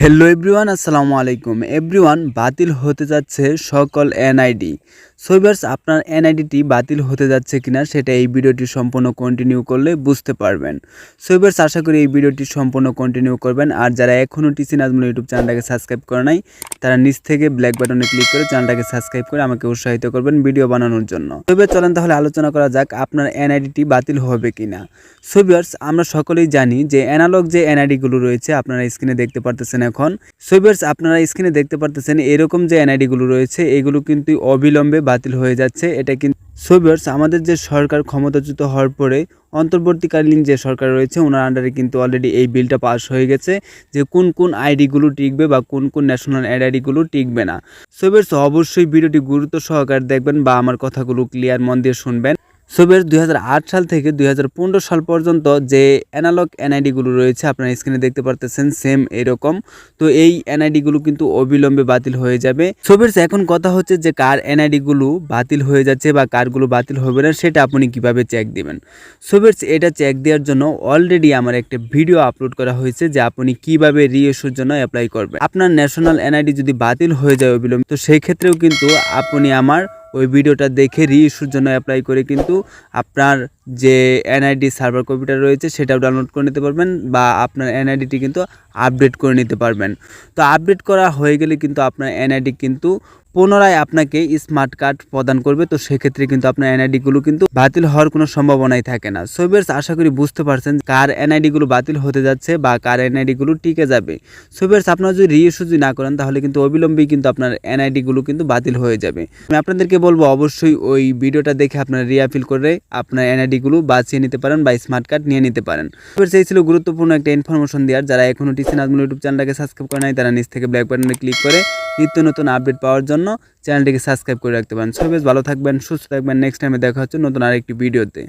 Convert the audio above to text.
Hello everyone আসসালামু আলাইকুম everyone বাতিল হতে যাচ্ছে সকল এনআইডি সোইবার্স আপনার এনআইডিটি বাতিল হতে যাচ্ছে কিনা সেটা এই ভিডিওটি সম্পূর্ণ কন্টিনিউ করলে বুঝতে পারবেন। সোইবার্স আশা করি এই ভিডিওটি সম্পূর্ণ কন্টিনিউ করবেন। আর যারা এখনও টিসি নাজমুল ইউটিউব চ্যানেলটাকে সাবস্ক্রাইব করে নাই, তারা নিচ থেকে ব্ল্যাক বাটনে ক্লিক করে চ্যানেলটাকে সাবস্ক্রাইব করে আমাকে উৎসাহিত করবেন ভিডিও বানানোর জন্য। সোইবার চলেন তাহলে আলোচনা করা যাক আপনার এনআইডিটি বাতিল হবে কিনা। সোইবার্স আমরা সকলেই জানি যে অ্যানালগ যে এনআইডিগুলো রয়েছে, আপনারা স্ক্রিনে দেখতে পারতেছেন এখন। সোইবার্স আপনারা স্ক্রিনে দেখতে পারতেছেন এরকম যে এনআইডিগুলো রয়েছে, এগুলো কিন্তু অবিলম্বে বাতিল হয়ে যাচ্ছে। এটা কিন্তু সোইবার্স আমাদের যে সরকার ক্ষমতাচ্যুত হওয়ার পরে অন্তর্বর্তীকালীন যে সরকার রয়েছে, ওনার আন্ডারে কিন্তু অলরেডি এই বিলটা পাস হয়ে গেছে যে কোন কোন আইডিগুলো টিকবে বা কোন কোন ন্যাশনাল আইডিগুলো টিকবে না। সোইবার্স অবশ্যই ভিডিওটি গুরুত্ব সহকারে দেখবেন বা আমার কথাগুলো ক্লিয়ার মন দিয়ে শুনবেন। সোবের দুই সাল থেকে দুই হাজার পনেরো সাল পর্যন্ত যে অ্যানালগ এনআইডিগুলো রয়েছে আপনারা স্ক্রিনে দেখতে পারতেছেন সেম এরকম। তো এই এনআইডিগুলো কিন্তু অবিলম্বে বাতিল হয়ে যাবে। সোবের এখন কথা হচ্ছে যে কার এনআইডিগুলো বাতিল হয়ে যাচ্ছে বা কারগুলো বাতিল হবে না, সেটা আপনি কীভাবে চেক দিবেন? সোবের এটা চেক দেওয়ার জন্য অলরেডি আমার একটা ভিডিও আপলোড করা হয়েছে যে আপনি কীভাবে রিইস্যুর জন্য অ্যাপ্লাই করবেন। আপনার ন্যাশনাল এনআইডি যদি বাতিল হয়ে যায় অবিলম্বে, তো সেই ক্ষেত্রেও কিন্তু আপনি আমার ওই ভিডিওটা দেখে রিইস্যুর জন্য অ্যাপ্লাই করে কিন্তু আপনার যে এনআইডি সার্ভার কম্পিউটার রয়েছে সেটাও ডাউনলোড করে নিতে পারবেন বা আপনার এনআইডিটি কিন্তু আপডেট করে নিতে পারবেন। তো আপডেট করা হয়ে গেলে কিন্তু আপনার এনআইডি কিন্তু পুনরায় আপনাকে স্মার্ট কার্ড প্রদান করবে। তো সেক্ষেত্রে কিন্তু আপনার এনআইডিগুলো কিন্তু বাতিল হওয়ার কোনো সম্ভাবনাই থাকে না। সোবের্স আশা করি বুঝতে পারছেন কার এনআইডিগুলো বাতিল হতে যাচ্ছে বা কার এনআইডিগুলো টিকে যাবে। সোবের্স আপনারা যদি রিইস্যু যদি না করেন তাহলে কিন্তু অবিলম্বেই কিন্তু আপনার এনআইডিগুলো কিন্তু বাতিল হয়ে যাবে। আমি আপনাদেরকে বলব অবশ্যই ওই ভিডিওটা দেখে আপনারা রিয়াফিল করে আপনার এনআইডিগুলো বাঁচিয়ে নিতে পারেন বা স্মার্ট কার্ড নিয়ে নিতে পারেন। এবার সেই ছিল গুরুত্বপূর্ণ একটা ইনফরমেশন দেওয়ার। যারা এখনও টিসি নাজমুল ইউটিউব চ্যানেলটাকে সাবস্ক্রাইব করে নাই, তারা নিজ থেকে ব্ল্যাক বাটনে ক্লিক করে নিত্য নতুন আপডেট পাওয়ার জন্য চ্যানেলটিকে সাবস্ক্রাইব করে রাখতে পারেন। সবাই ভালো থাকবেন, সুস্থ থাকবেন। নেক্সট টাইমে দেখা হচ্ছে নতুন আরেকটি ভিডিওতে